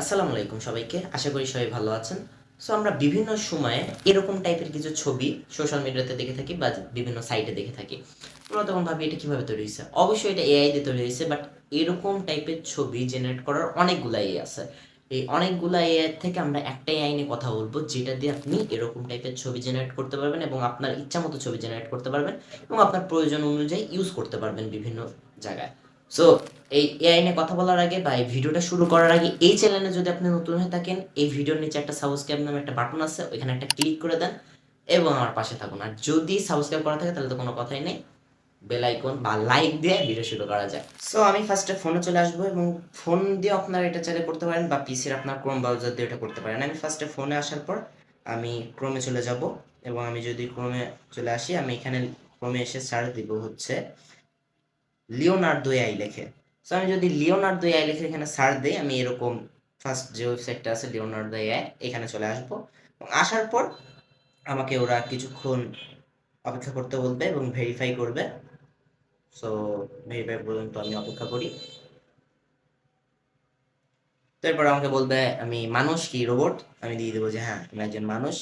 আসসালামু আলাইকুম সবাইকে। আশা করি সবাই ভালো আছেন। সো আমরা বিভিন্ন সময়ে এরকম টাইপের কিছু ছবি সোশ্যাল মিডিয়াতে দেখে থাকি বা বিভিন্ন সাইটে দেখে থাকি। আমরা তখন ভাবি এটা কীভাবে তৈরি হয়েছে? অবশ্যই এটা এআই দিয়ে তৈরি হয়েছে বাট এরকম টাইপের ছবি জেনারেট করার অনেকগুলা এআই আছে। এই অনেকগুলা এআই থেকে আমরা একটাই আইনে কথা বলব, যেটা দিয়ে আপনি এরকম টাইপের ছবি জেনারেট করতে পারবেন এবং আপনার ইচ্ছা মতো ছবি জেনারেট করতে পারবেন এবং আপনার প্রয়োজন অনুযায়ী ইউজ করতে পারবেন বিভিন্ন জায়গায়। সো এই এআই নিয়ে কথা বলার আগে বা এই ভিডিওটা শুরু করার আগে এই চ্যানেলে যদি আপনি নতুন হয়ে থাকেন, এই ভিডিওর নিচে একটা সাবস্ক্রাইব নামে একটা বাটন আছে, ওইখানে একটা ক্লিক করে দেন এবং আমার পাশে থাকুন। আর যদি সাবস্ক্রাইব করা থাকে, তাহলে তো কোনো কথাই নেই। বেল আইকন বা লাইক দিয়ে ভিডিও শুরু করা যায় সো আমি ফার্স্টে ফোনে চলে আসব এবং ফোন দিয়ে আপনার এটা চাইলে করতে পারেন বা পিসির আপনার ক্রোম ব্রাউজার দিয়ে এটা করতে পারেন। আমি ফার্স্টে ফোনে আসার পর আমি ক্রোমে চলে যাব এবং আমি যদি ক্রোমে চলে আসি, আমি এখানে ক্রোমে এসে সার্চ দিব হচ্ছে লিওনার্দো এআই লেখে। সো আমি যদি লিওনার্দো এআই লেখে, এখানে সার্চ দিই, আমি এরকম ফার্স্ট যে ওয়েবসাইটটা আছে, লিওনার্দো এআই এখানে চলে আসব। এবং আসার পর আমাকে ওরা কিছুক্ষণ অপেক্ষা করতে বলবে এবং ভেরিফাই করবে। সো ভেরিফাই পর্যন্ত আমি অপেক্ষা করি। তারপরে আমাকে বলবে, আমি মানুষ কি রোবট আমি দিয়ে দেবো যে হ্যাঁ আমি একজন মানুষ।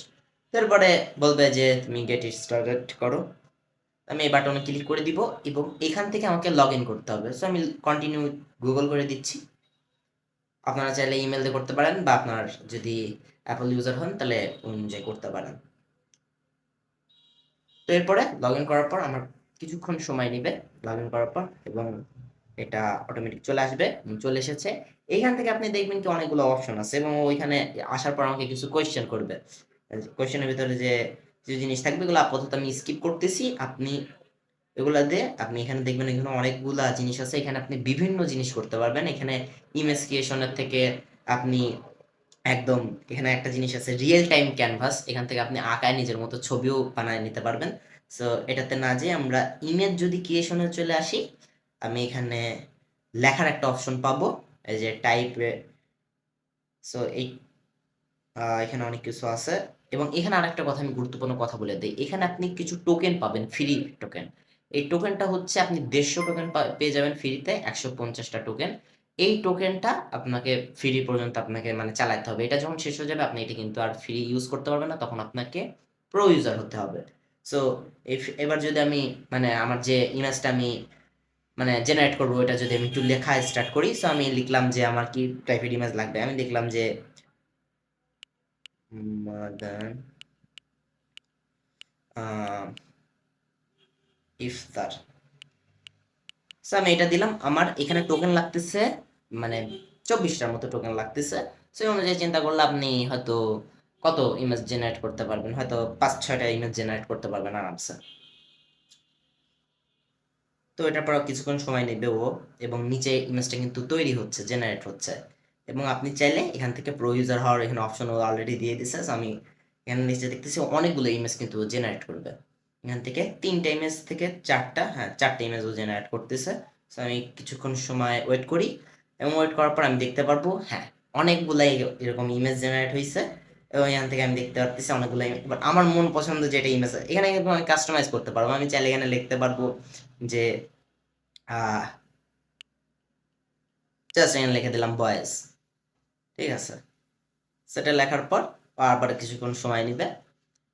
তারপরে বলবে যে, তুমি গেট ইট স্টার্টেড করো। আমি এই বাটনে ক্লিক করে দিব এবং এখান থেকে আমাকে লগ ইন করতে হবে। সো আমি কন্টিনিউ গুগল করে দিচ্ছি। আপনারা চাইলে ইমেল দিয়ে করতে পারেন বা আপনার যদি অ্যাপল ইউজার হন, তাহলে অনুযায়ী করতে পারেন। তো এরপরে লগ ইন করার পর আমার কিছুক্ষণ সময় নেবে লগ ইন করার পর এবং এটা অটোমেটিক চলে আসবে চলে এসেছে। এইখান থেকে আপনি দেখবেন কি অনেকগুলো অপশন আছে এবং ওইখানে আসার পর আমাকে কিছু কোয়েশ্চেন করবে। কোয়েশ্চেনের ভিতরে যে যে জিনিস থাকবে এগুলো আপাতত আমি স্কিপ করতেছি। আপনি এগুলা দিয়ে আপনি এখানে দেখবেন এখানে অনেকগুলা জিনিস আছে। এখানে আপনি বিভিন্ন জিনিস করতে পারবেন। এখানে ইমেজ ক্রিয়েশনের থেকে আপনি একদম এখানে একটা জিনিস আছে রিয়েল টাইম ক্যানভাস এখান থেকে আপনি আঁকায় নিজের মতো ছবিও বানায় নিতে পারবেন। সো এটাতে না যে আমরা ইমেজ যদি ক্রিয়েশনে চলে আসি, আমি এখানে লেখার একটা অপশন পাবো। এই যে টাইপ সো এই এখানে অনেক কিছু আছে। এবং এখানে আরেকটা কথা আমি গুরুত্বপূর্ণ কথা বলে দিই। এখানে আপনি কিছু টোকেন পাবেন ফ্রি টোকেন এই টোকেনটা হচ্ছে আপনি দেড়শো টোকেন পেয়ে যাবেন ফ্রিতে একশো পঞ্চাশটা টোকেন এই টোকেনটা আপনাকে ফ্রি পর্যন্ত আপনাকে মানে চালাতে হবে। এটা যখন শেষ হয়ে যাবে, আপনি এটা কিন্তু আর ফ্রি ইউজ করতে পারবেন না, তখন আপনাকে প্রো ইউজার হতে হবে। সো এবার যদি আমি মানে আমার যে ইমেজটা আমি মানে জেনারেট করব এটা যদি আমি একটু লেখা স্টার্ট করি সো আমি লিখলাম যে আমার কি টাইপের ইমেজ লাগবে? আমি দেখলাম যে মাদান ইফতার সো আমি এটা দিলাম। আমার এখানে টোকেন লাগতেছে মানে চব্বিশটার মতো টোকেন লাগতেছে। সেই অনুযায়ী চিন্তা করলে আপনি হয়তো কত ইমেজ জেনারেট করতে পারবেন? হয়তো পাঁচ, ছয়টা ইমেজ জেনারেট করতে পারবেন আরামসে। তো এটার পর কিছুক্ষণ সময় নেবে ও, এবং নিচে ইমেজটা কিন্তু তৈরি হচ্ছে জেনারেট হচ্ছে। এবং আপনি চাইলে এখান থেকে প্রো ইউজার হওয়ার এখানে অপশন অলরেডি দিয়ে দিছে। আমি এখানে নিচে দেখতেছি অনেকগুলো ইমেজ কিন্তু জেনারেট করবে। এখান থেকে তিনটা ইমেজ থেকে চারটা হ্যাঁ চারটা ইমেজ ও জেনারেট করতেছে। সো আমি কিছুক্ষণ সময় ওয়েট করি এবং ওয়েট করার পর আমি দেখতে পারব হ্যাঁ অনেকগুলাই এরকম ইমেজ জেনারেট হয়েছে এবং এখান থেকে আমি দেখতে পারতেছি অনেকগুলো এবার আমার মন পছন্দ যেটা ইমেজ এখানে কিন্তু আমি কাস্টমাইজ করতে পারব। আমি চাইলে এখানে লিখতে পারব যে জাস্ট এখানে লিখে দিলাম বয়েস ঠিক আছে? সেটা লেখার পর আবার কিছুক্ষণ সময় নেবে।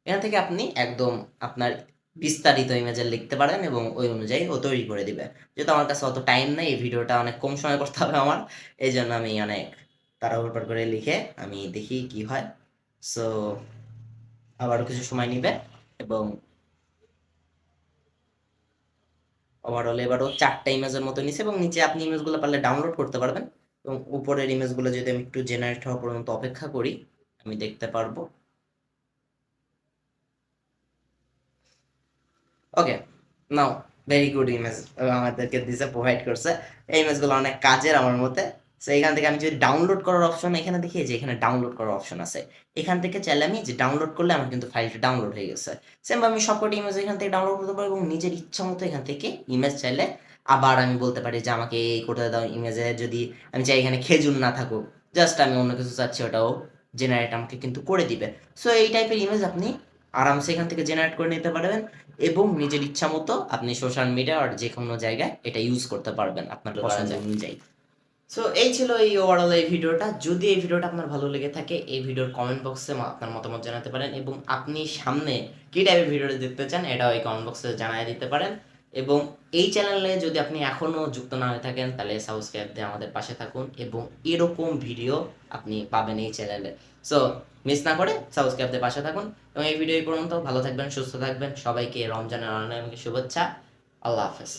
এখান থেকে আপনি একদম আপনার বিস্তারিত ইমেজে লিখতে পারেন এবং ওই অনুযায়ী ও তৈরি করে দিবে। যেহেতু আমার কাছে অত টাইম নেই, এই ভিডিওটা অনেক কম সময় করতে হবে আমার, এই জন্য আমি অনেক তাড়াহুড়ো করে লিখে আমি দেখি কি হয়। সো আবারও কিছু সময় নিবে এবং ওভারঅল এবারও চারটা ইমেজের মতো নিছে এবং নিচে আপনি ইমেজগুলো পারলে ডাউনলোড করতে পারবেন। এবং উপরের ইমেজগুলো যদি আমি একটু জেনারেট হওয়া পর্যন্ত অপেক্ষা করি, আমি দেখতে পারব। Okay now very good image আমাদেরকে দিছে প্রোভাইড করছে। এই ইমেজগুলো অনেক কাজের আমার মতে। সো এখান থেকে আমি যদি ডাউনলোড করার অপশন এখানে দেখি যে এখানে ডাউনলোড করার অপশন আছে। এখান থেকে চাইলে আমি যে ডাউনলোড করলে আমার কিন্তু ফাইলটা ডাউনলোড হয়ে গেছে। সেম আমি সবকটি ইমেজ এখান থেকে ডাউনলোড করতে পারব এবং নিজের ইচ্ছা মতো এখান থেকে ইমেজ চাইলে আবার আমি বলতে পারি যে আমাকে এই করে দাও ইমেজে যদি আমি চাই এখানে খেজুর না থাকুক জাস্ট আমি অন্য কিছু চাচ্ছি ওটাও জেনারেট আমাকে কিন্তু করে দিবে। সো এই টাইপের ইমেজ আপনি আরামসে এখান থেকে জেনারেট করে নিতে পারবেন এবং নিজের ইচ্ছা মতো আপনি সোশ্যাল মিডিয়া আর যে কোনো জায়গায় এটা ইউজ করতে পারবেন আপনার পছন্দ অনুযায়ী। সো এই ছিল এই ওভারঅল এই ভিডিওটা যদি এই ভিডিওটা আপনার ভালো লেগে থাকে এই ভিডিওর কমেন্ট বক্সে আপনার মতামত জানাতে পারেন এবং আপনি সামনে কি টাইপের ভিডিওটা দেখতে চান এটাও এই কমেন্ট বক্সে জানিয়ে দিতে পারেন। এবং এই চ্যানেলে যদি আপনি এখনও যুক্ত না হয়ে থাকেন, তাহলে সাবস্ক্রাইব দিয়ে আমাদের পাশে থাকুন এবং এরকম ভিডিও আপনি পাবেন এই চ্যানেলে সো মিস না করে সাবস্ক্রাইব দিয়ে পাশে থাকুন এবং এই ভিডিও পর্যন্ত। ভালো থাকবেন, সুস্থ থাকবেন। সবাইকে রমজানের অনেক শুভেচ্ছা। আল্লাহ হাফেজ।